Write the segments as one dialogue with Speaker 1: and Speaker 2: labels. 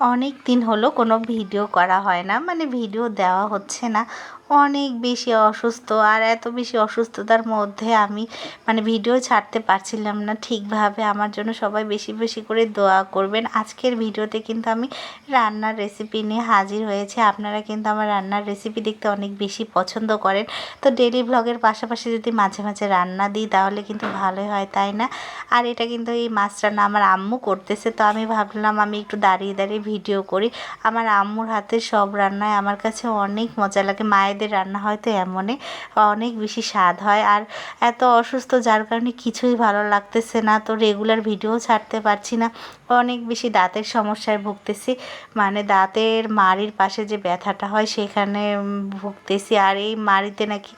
Speaker 1: অনেক দিন হলো কোনো ভিডিও করা হয় না মানে ভিডিও দেওয়া হচ্ছে না। অনেক বেশি অসুস্থ আর এত বেশি অসুস্থতার মধ্যে আমি মানে ভিডিও ছাড়তে পারছিলাম না ঠিকভাবে। আমার জন্য সবাই বেশি বেশি করে দোয়া করবেন। আজকের ভিডিওতে কিন্তু আমি রান্নার রেসিপি নিয়ে হাজির হয়েছে। আপনারা কিন্তু আমার রান্নার রেসিপি দেখতে অনেক বেশি পছন্দ করেন। তো ডেলি ব্লগের পাশাপাশি যদি মাঝে মাঝে রান্না দিই তাহলে কিন্তু ভালোই হয়, তাই না? আর এটা কিন্তু এই মাছ রান্না আমার আম্মু করতেছে। তো আমি ভাবলাম আমি একটু দাঁড়িয়ে দাঁড়িয়ে ভিডিও করি। আমার আম্মুর হাতের সব রান্নায় আমার কাছে অনেক মজা লাগে। মায়েদের রান্না হয়তো এমনই। অনেক বেশি স্বাদ হয় আর এত অসুস্থ যার কারণে কিছুই ভালো লাগতেছে না। তো রেগুলার ভিডিও ছাড়তে পারছি না। অনেক বেশি দাঁতের সমস্যায় ভুগতেছি। মানে দাঁতের মাড়ির পাশে যে ব্যথাটা হয় সেখানে ভুগতেছি। আর এই মাড়িতে নাকি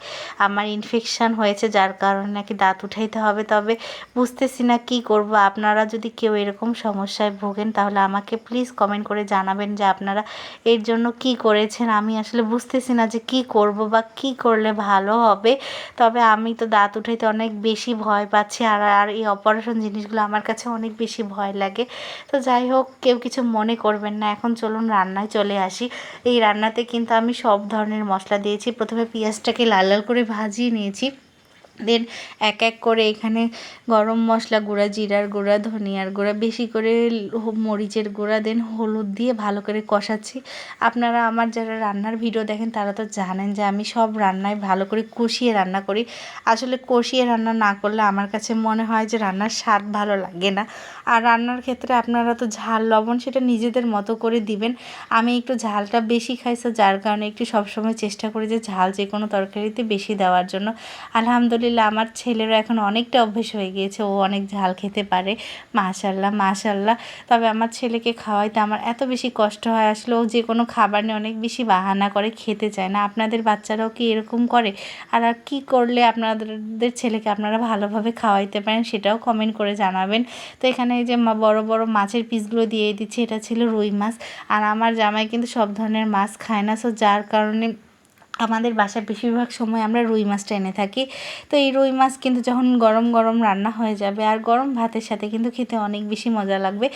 Speaker 1: আমার ইনফেকশান হয়েছে যার কারণে নাকি দাঁত উঠাইতে হবে। তবে বুঝতেছি না কি করব। আপনারা যদি কেউ এরকম সমস্যায় ভোগেন তাহলে আমাকে প্লিজ কমেন্ট করে জানাবেন যে আপনারা এর জন্য কি করেছেন। আমি আসলে বুঝতেছি না যে কি করব বা কি করলে ভালো হবে? তবে আমি তো দাঁত উঠাইতে অনেক বেশি ভয় পাচ্ছি আর আর এই অপারেশন জিনিসগুলো আমার কাছে অনেক বেশি ভয় লাগে। তো যাই হোক, কেউ কিছু মনে করবেন না। এখন চলুন রান্নায় চলে আসি। এই রান্নাতে কিন্তু আমি সব ধরনের মশলা দিয়েছি। প্রথমে পেঁয়াজটাকে লাল লাল করে ভাজিয়ে নিয়েছি। দেন এক এক করে এখানে গরম মশলা গুঁড়া, জিরার গুঁড়া, ধনিয়ার গুঁড়া, বেশি করে মরিচের গুঁড়া দেন হলুদ দিয়ে ভালো করে কষাচ্ছি। আপনারা আমার যারা রান্নার ভিডিও দেখেন, তারা তো জানেন যে আমি সব রান্নায় ভালো করে কষিয়ে রান্না করি। আসলে কষিয়ে রান্না না করলে আমার কাছে মনে হয় যে রান্নার স্বাদ ভালো লাগে না। আর রান্নার ক্ষেত্রে আপনারা তো ঝাল, লবণ সেটা নিজেদের মতো করে দিবেন। আমি একটু ঝালটা বেশি খাইছি যার কারণে একটু সবসময় চেষ্টা করি যে ঝাল যে কোনো তরকারিতে বেশি দেওয়ার জন্য। আলহামদুলিল্লাহ আলহামদুলিল্লাহ আমার ছেলেরও এখন অনেকটা অভ্যেস হয়ে গিয়েছে, ও অনেক ঝাল খেতে পারে। মাশাল্লাহ মাশাল্লাহ। তবে আমার ছেলেকে খাওয়াইতে আমার এত বেশি কষ্ট হয়, আসলে ও যে কোনো খাবার নিয়ে অনেক বেশি বাহানা করে খেতে চায় না। আপনাদের বাচ্চারাও কি এরকম করে? আর আর কী করলে আপনাদের ছেলেকে আপনারা ভালোভাবে খাওয়াইতে পারেন সেটাও কমেন্ট করে জানাবেন। তো এখানে এই যে বড় বড় মাছের পিসগুলো দিয়ে দিচ্ছি, এটা ছিল রুই মাছ। আর আমার জামাই কিন্তু সব ধরনের মাছ খায় না সো যার কারণে আমাদের বাসায় বেশিরভাগ সময় আমরা রুই মাছটা এনে থাকি। তো এই রুই মাছ কিন্তু যখন গরম গরম রান্না হয়ে যাবে আর গরম ভাতের সাথে কিন্তু খেতে অনেক বেশি মজা লাগবে।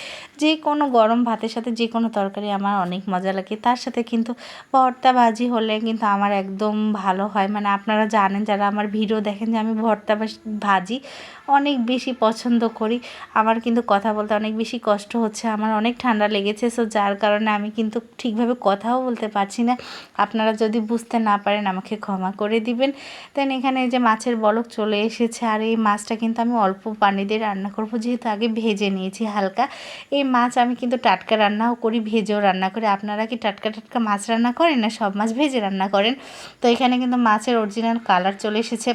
Speaker 1: যে কোনো গরম ভাতের সাথে যে কোনো তরকারি আমার অনেক মজা লাগে। তার সাথে কিন্তু ভর্তা ভাজি হলে কিন্তু আমার একদম ভালো হয়। মানে আপনারা জানেন, যারা আমার ভিডিও দেখেন যে আমি ভর্তা ভাজি অনেক বেশি পছন্দ করি, আমার কিন্তু কথা বলতে অনেক বেশি কষ্ট হচ্ছে, আমার অনেক ঠান্ডা লেগেছে। সো যার কারণে আমি কিন্তু ঠিকভাবে কথাও বলতে পারছি না। আপনারা যদি বুঝতে না পারেন আমাকে ক্ষমা করে দিবেন। দেন এখানে যে মাছের বলক চলে এসেছে, আর এই মাছটা কিন্তু আমি অল্প পানি দিয়ে রান্না করব, যেহেতু আগে ভেজে নিয়েছি হালকা। এই মাছ আমি কিন্তু টাটকা রান্নাও করি, ভেজেও রান্না করি। আপনারা কি টাটকা টাটকা মাছ রান্না করেন না সব মাছ ভেজে রান্না করেন? তো এখানে কিন্তু মাছের অরিজিনাল কালার চলে এসেছে।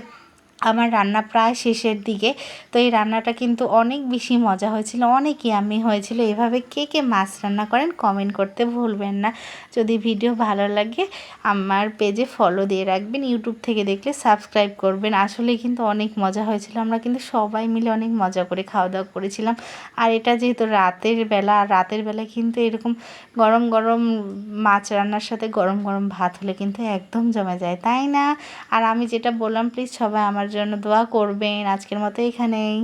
Speaker 1: আমার রান্না প্রায় শেষের দিকে। তো এই রান্নাটা কিন্তু অনেক বেশি মজা হয়েছিল, অনেক ইয়ামি হয়েছিল। এভাবে কে কে মাছ রান্না করেন কমেন্ট করতে ভুলবেন না। যদি ভিডিও ভালো লাগে, আমার পেজে ফলো দিয়ে রাখবেন। ইউটিউব থেকে দেখলে সাবস্ক্রাইব করবেন। আসলে কিন্তু অনেক মজা হয়েছিল। আমরা কিন্তু সবাই মিলে অনেক মজা করে খাওয়া দাওয়া করেছিলাম। আর এটা যেহেতু রাতের বেলা, আর রাতের বেলায় কিন্তু এরকম গরম গরম মাছ রান্নার সাথে গরম গরম ভাত হলে কিন্তু একদম জমে যায়, তাই না? আর আমি যেটা বললাম প্লিজ সবাই আমার জন্য দোয়া করবেন। আজকের মতো এখানেই।